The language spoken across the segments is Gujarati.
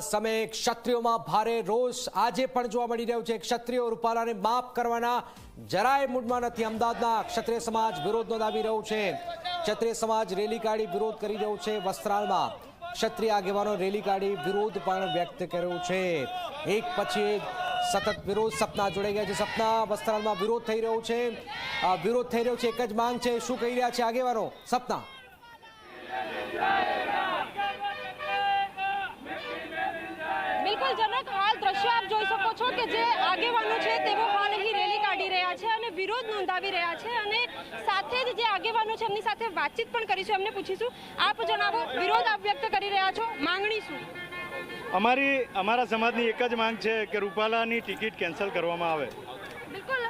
સમયે ક્ષત્રિયોમાં ભારે રોષ આજે પણ જોવા મળી રહ્યો છે. ક્ષત્રિયો રૂપાલાને માફ કરવાના જરાય મૂડમાં નથી. અમદાવાદના ક્ષત્રિય સમાજ વિરોધ નોંધાવી રહ્યો છે. ક્ષત્રિય સમાજ રેલી કાઢી વિરોધ કરી રહ્યો છે વસ્ત્રાલમાં. ક્ષત્રિય આગેવાનો રેલી કાઢી વિરોધ પણ વ્યક્ત કર્યો છે. એક પછી સતત વિરોધ સપના જોડાઈ ગયા છે. સપના વસ્ત્રાલમાં વિરોધ થઈ રહ્યો છે. વિરોધ થઈ રહ્યો છે. એક જ માંગ છે. શું કહી રહ્યા છે આગેવાનો? સપના. જે આગેવાનો છે તેઓ હાલ અહીં રેલી કાઢી રહ્યા છે અને વિરોધ નોંધાવી રહ્યા છે અને સાથે જ જે આગેવાનો છે એમની સાથે વાતચીત પણ કરીશું. એમને પૂછીશું આપ જણાવો વિરોધ આપ વ્યક્ત કરી રહ્યા છો માંગણી શું? અમારી અમારા સમાજની એક જ માંગ છે કે રૂપાલાની ટિકિટ કેન્સલ કરવામાં આવે. બિલકુલ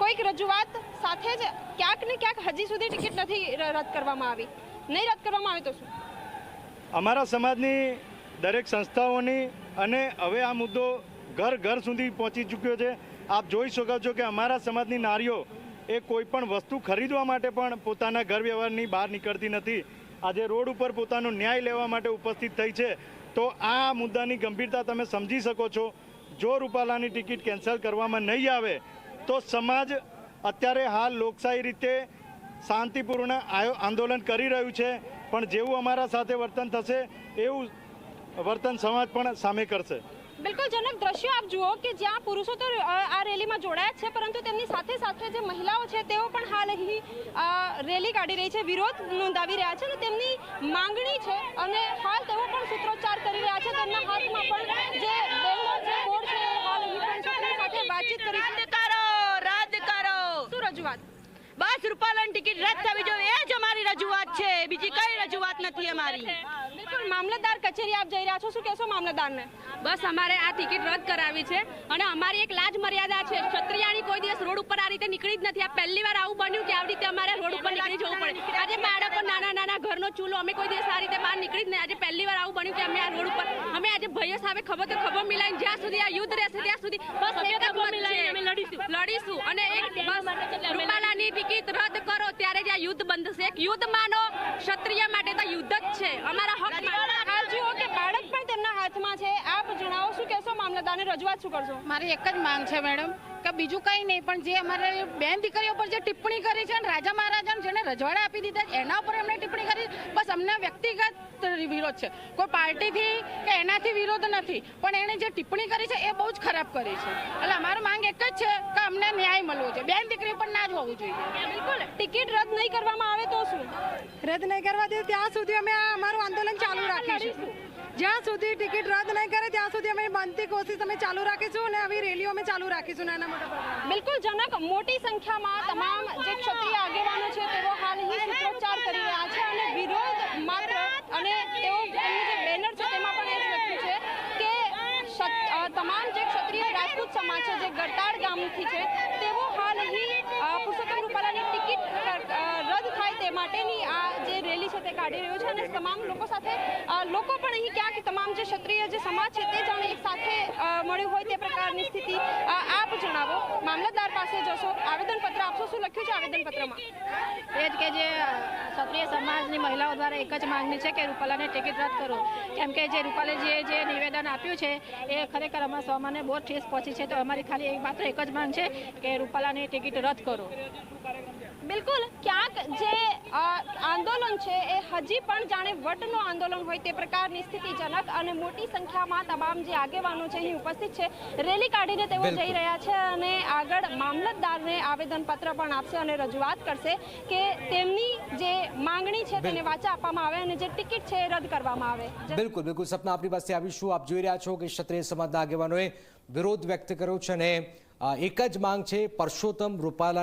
કોઈક રજૂઆત સાથે જ ક્યાંક ને ક્યાંક હજી સુધી ટિકિટ નથી રદ કરવામાં આવી. નહીં રદ કરવામાં આવે તો શું? અમારા સમાજની દરેક સંસ્થાઓની અને હવે આ મુદ્દો ઘર ઘર સુધી પહોંચી ચૂક્યો છે. આપ જોઈ શકો છો કે અમારા સમાજની નારીઓ એ કોઈ પણ વસ્તુ ખરીદવા માટે પણ પોતાના ઘર વ્યવહારની બહાર નીકળતી નથી. આજે રોડ ઉપર પોતાનો ન્યાય લેવા માટે ઉપસ્થિત થઈ છે. તો આ મુદ્દાની ગંભીરતા તમે સમજી શકો છો. જો રૂપાલાની ટિકિટ કેન્સલ કરવામાં નહીં આવે, તો સમાજ અત્યારે હાલ લોકશાહી રીતે શાંતિપૂર્ણ આંદોલન કરી રહ્યું છે. પણ જેવું અમારા સાથે વર્તન થશે, એવું વર્તન સમાજ પણ સામે કરશે. બિલકુલ જનક દ્રશ્યો આપ જુઓ કે જ્યાં પુરુષો તો આ રેલીમાં જોડાયા છે પરંતુ તેમની સાથે સાથે જે મહિલાઓ છે તેઓ પણ હાલ અહીં રેલી કાઢી રહી છે વિરોધ નોંધાવી રહ્યા છે અને તેમની માંગણી છે અને હાલ તેઓ પણ સૂત્રોચ્ચાર કરી રહ્યા છે. તેમના હાથમાં પણ જે બેનર છે બોર્ડ છે હાલ અહીં પણ છે. સાથે વાતચીત કરી રદ કરો રદ કરો શું રજૂઆત? બસ રૂપાલાની ટિકિટ રદ થવી જોઈએ. એ જ અમારી રજૂઆત છે. બીજી કઈ રજૂઆત નથી અમારી. મામલતદાર કચેરી આપ જઈ રહ્યા છો? શું કહેશો મામલતદારને? બસ અમારે આ ટિકિટ રદ કરાવી છે અને અમારી એક લાજ મર્યાદા છે. ક્ષત્રિયાની કોઈ દિવસ રોડ ઉપર આ રીતે નીકળી જ નથી. આ પહેલી વાર આવું બન્યું કે આવી રીતે અમારે રોડ ઉપર નીકળી જવું પડે. આજે બાળકો નાના નાના ઘરનો ચૂલો અમે કોઈ દિવસ આ રીતે બહાર નીકળી જ નહીં. આજે પહેલી વાર આવું બન્યું કે અમે આ રોડ ઉપર અમે આજે ભાઈઓ સામે ખબર તો ખબર મિલાઈને જ્યાં સુધી આ યુદ્ધ રહેશે ત્યાં સુધી બસ લડીશું. અને એક બસ રૂપાલાની ટિકિટ રદ કરો ત્યારે જ આ યુદ્ધ બંધ થશે એક યુદ્ધ માનો ક્ષત્રિય માટે તો યુદ્ધ જ છે. અમારા હક માટે હાલ જુઓ કે બાળક પણ તેમના હાથમાં છે આપ જણાવો શું મામલતદારને રજૂઆત શું કરશો? મારી એક જ માંગ છે મેડમ. કે બીજું કંઈ નહીં પણ જે અમારે બેન દીકરીઓ પર જે ટિપ્પણી કરી છે અને રાજા મહારાજાને જેને રજવાડા આપી દીધા એના ઉપર એમને ટિપ્પણી કરી. બસ અમને વ્યક્તિગત વિરોધ છે. કોઈ પાર્ટીથી કે એનાથી વિરોધ નથી પણ એણે જે ટિપ્પણી કરી છે એ બહુ જ ખરાબ કરી છે. એટલે અમારું માંગ એક જ છે કે અમને ન્યાય મળવો જોઈએ. બેન દીકરી પર ના જ હોવું જોઈએ. બિલકુલ. ટિકિટ રદ નહીં કરવામાં આવે તો શું? રદ નહીં કરવા દે ત્યાં સુધી અમે અમારું આંદોલન ચાલુ રાખીશું. જ્યાં સુધી ટિકિટ રદ નહીં કરે ત્યાં સુધી અમે બનતી કોશિશ અમે ચાલુ રાખીશું અને આવી રેલીઓ અમે ચાલુ રાખીશું નાના બિલકુલ જનક, મોટી સંખ્યામાં તમામ જે ક્ષત્રિય આગેવાનો છે, તેઓ હાલ અહીં સૂત્રોચ્ચાર કરી રહ્યા છે અને વિરોધ માત્ર અને તેઓ જે બેનર છે, તેમાં પણ એ લખ્યું છે કે તમામ જે ક્ષત્રિય રાજપૂત સમાજ છે, જે ગરતાડ ગામથી છે, તેઓ હાલ અહીં પુરુષોત્તમ રૂપાલાની ટિકિટ રદ થાય તે માટેની છે કાઢી રહ્યો છે અને તમામ લોકો સાથે લોકો પણ અહીં ક્યાંક તમામ જે ક્ષત્રિય જે સમાજ છે તે જાણે એક સાથે મળ્યું હોય તે પ્રકારની સ્થિતિ આપ જણાવો. મામલતદાર પાસે જશો. આવેદનપત્ર આપશો. શું લખ્યું છે આવેદનપત્રમાં? એ જ કે જે ક્ષત્રિય સમાજની મહિલાઓ દ્વારા એક જ માંગણી છે કે રૂપાલાની ટિકિટ રદ કરો. કેમ કે જે રૂપાલાજીએ જે નિવેદન આપ્યું છે, એ ખરેખર અમારા સ્વામાને બહુ ઠેસ પહોંચી છે. તો અમારી ખાલી એક માત્ર એક જ માંગ છે કે રૂપાલાની ટિકિટ રદ કરો. બિલકુલ ક્યાંક જે આંદોલન છે એ હજી પણ જાણે વટનું આંદોલન હોય તે પ્રકારની સ્થિતિજનક અને મોટી સંખ્યામાં તમામ જે આગેવાનો છે અહીં ઉપસ્થિત છે રેલી કાઢીને તેઓ જઈ રહ્યા છે અને આગળ મામલતદારને આવેદનપત્ર પણ આપશે અને રજૂઆત કરશે કે તેમની જે માંગણી છે તેને વાચા આપવામાં આવે અને જે ટિકિટ છે એ રદ કરવામાં આવે. બિલકુલ બિલકુલ. સપના આપણી પાસે આવીશું આપ જોઈ રહ્યા છો કે ક્ષત્રિય સમાજના આગેવાનોએ વિરોધ વ્યક્ત કર્યો છે અને એક જ માંગ છે પરસોત્તમ રૂપાલા